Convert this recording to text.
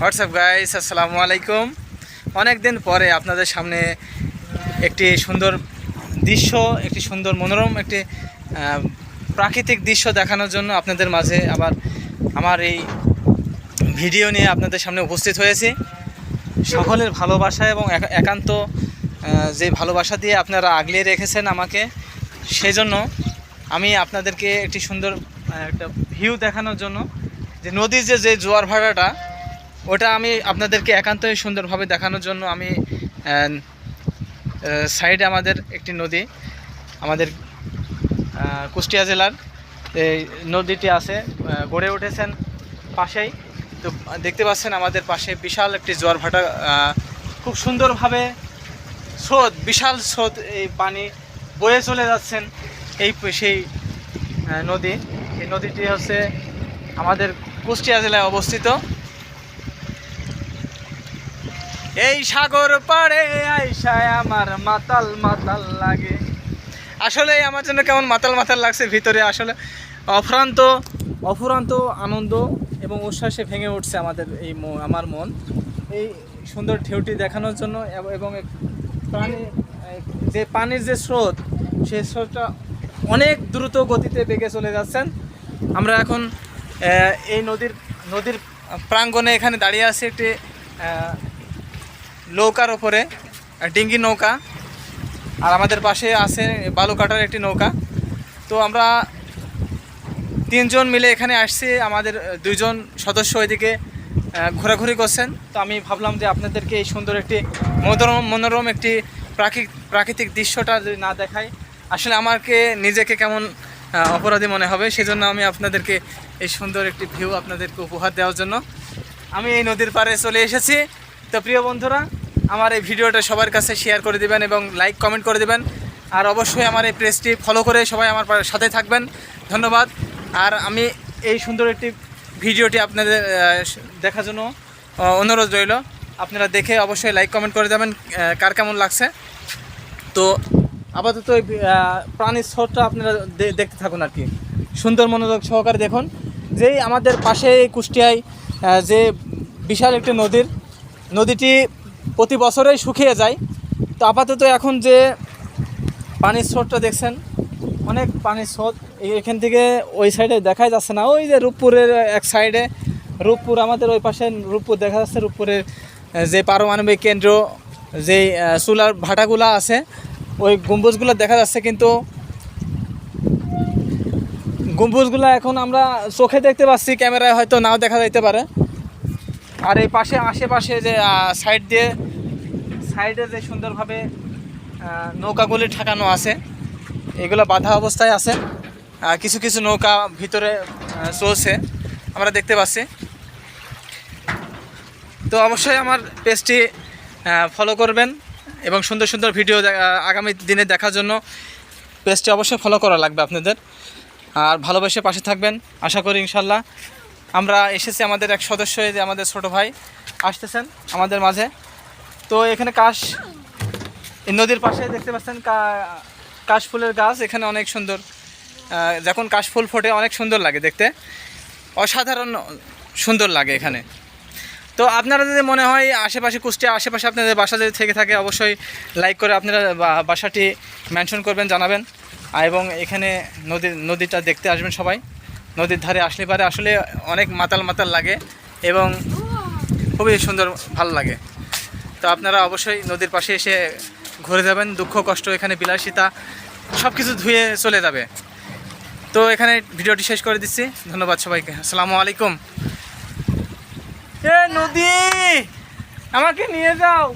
WhatsApp guys আসসালামু আলাইকুম অনেক দিন পরে আপনাদের সামনে একটি সুন্দর দৃশ্য, একটি সুন্দর মনোরম, একটি প্রাকৃতিক দৃশ্য দেখানোর জন্য আপনাদের মাঝে আবার আমার এই ভিডিও নিয়ে আপনাদের সামনে উপস্থিত হয়েছি। সকলের ভালোবাসা এবং একান্ত যে ভালোবাসা দিয়ে আপনারা আগলিয়ে রেখেছেন আমাকে, সেজন্য আমি আপনাদেরকে একটি সুন্দর একটা ভিউ দেখানোর জন্য যে নদীর যে যে জোয়ার ভাড়াটা ওটা আমি আপনাদেরকে একান্তই সুন্দরভাবে দেখানোর জন্য আমি সাইডে আমাদের একটি নদী, আমাদের কুষ্টিয়া জেলার এই নদীটি আছে গড়ে উঠেছেন পাশেই। তো দেখতে পাচ্ছেন আমাদের পাশে বিশাল একটি জোয়ার ভাটা খুব সুন্দরভাবে স্রোত, বিশাল স্রোত এই পানি বয়ে চলে যাচ্ছেন এই সেই নদী। এই নদীটি হচ্ছে আমাদের কুষ্টিয়া জেলায় অবস্থিত। এই সাগর পাড়ে আইসায় আমার মাতাল মাতাল লাগে। আসলে আমার জন্য কেমন মাতাল মাতাল লাগছে ভিতরে আসলে অফুরান্ত অফুরান্ত আনন্দ এবং উচ্ছ্বাসে ভেঙে উঠছে আমাদের এই আমার মন। এই সুন্দর ঢেউটি দেখানোর জন্য এব- পানি যে পানির যে স্রোত সেই স্রোতটা অনেক দ্রুত গতিতে বেগে চলে যাচ্ছেন। আমরা এখন এই নদীর নদীর প্রাঙ্গণে এখানে দাঁড়িয়ে আছি একটি নৌকার ওপরে ডিঙ্গি নৌকা। আর আমাদের পাশে আছে বালুকাটার একটি নৌকা। তো আমরা তিনজন মিলে এখানে আসছি আমাদের আহ, দুইজন সদস্য ওইদিকে ঘোরাঘুরি করছেন। তো আমি ভাবলাম যে আপনাদেরকে এই সুন্দর একটি মনোরম মনোরম একটি প্রাকৃতিক প্রাকৃতিক দৃশ্যটা যদি না দেখায় আসলে আমাকে নিজেকে কেমন অপরাধী মনে হবে সেজন্য আমি আপনাদেরকে এই সুন্দর একটি ভিউ আপনাদেরকে উপহার দেওয়ার জন্য। আমি এই নদীর পাড়ে চলে এসেছি। তো প্রিয় বন্ধুরা আমার এই ভিডিওটা সবার কাছে শেয়ার করে দিবেন এবং লাইক কমেন্ট করে দেবেন। আর অবশ্যই আমার এই প্রেসটি ফলো করে সবাই আমার সাথে থাকবেন। ধন্যবাদ। আর আমি এই সুন্দর একটি ভিডিওটি আপনাদের দেখার জন্য অনুরোধ রইল। আপনারা দেখে অবশ্যই লাইক কমেন্ট করে দেবেন কার কেমন লাগছে। তো আপাতত এই প্রাণীর স্রোতটা আপনারা দেখতে থাকুন আর কি। সুন্দর মনোযোগ সহকারে দেখুন। যেই আমাদের পাশে কুষ্টিয়ায় যে বিশাল একটি নদীর, নদীটি প্রতি বছরেই শুকিয়ে যায়। তো আপাতত এখন যে পানির স্রোতটা দেখছেন, অনেক পানির স্রোত এখান থেকে ওই সাইডে দেখাই যাচ্ছে না। ওই যে রূপপুরের এক সাইডে রূপপুর আমাদের ওই পাশে, রূপপুর দেখা যাচ্ছে রূপপুরের যে পারমাণবিক কেন্দ্র যে চুলার ভাটাগুলো আছে, ওই গম্বুজগুলো দেখা যাচ্ছে কিন্তু গম্বুজগুলো এখন আমরা চোখে দেখতে পাচ্ছি, ক্যামেরায় হয়তো নাও দেখা যাইতে পারে। আর এই পাশে, আশেপাশে যে সাইড দিয়ে সাইডে যে সুন্দরভাবে নৌকাগুলি ঠেকানো আছে, এগুলো বাধা অবস্থায় আছে। কিছু কিছু নৌকা ভিতরে চলছে, আমরা দেখতে পাচ্ছি। তো অবশ্যই আমার পেজটি ফলো করবেন এবং সুন্দর সুন্দর ভিডিও আগামী দিনে দেখার জন্য পেজটি অবশ্যই ফলো করা লাগবে আপনাদের। আর ভালোবেসে পাশে থাকবেন, আশা করি ইনশাল্লাহ। আমরা এসেছি আমাদের এক সদস্য যে আমাদের ছোট ভাই আসতেছেন আমাদের মাঝে। তো এখানে কাশ নদীর পাশে দেখতে পাচ্ছেন কাশফুলের গাছ, এখানে অনেক সুন্দর যখন কাশফুল ফোটে অনেক সুন্দর লাগে দেখতে, অসাধারণ সুন্দর লাগে এখানে। তো আপনারা যদি মনে হয় আশেপাশে কুষ্টিয়া আশেপাশে আপনাদের বাসা যদি থেকে থাকে অবশ্যই লাইক করে আপনারা বাসাটি মেনশন করবেন, জানাবেন। এবং এখানে নদীর নদীটা দেখতে আসবেন সবাই। নদীর ধারে আসলে পারে, আসলে অনেক মাতাল মাতাল লাগে এবং খুবই সুন্দর, ভালো লাগে। তো আপনারা অবশ্যই নদীর পাশে এসে ঘুরে যাবেন, দুঃখ, কষ্ট, এখানে বিলাসিতা সব কিছু ধুয়ে চলে যাবে। তো এখানে ভিডিওটি শেষ করে দিচ্ছি। ধন্যবাদ সবাইকে। আসসালামু আলাইকুম। এ নদী, আমাকে নিয়ে যাও।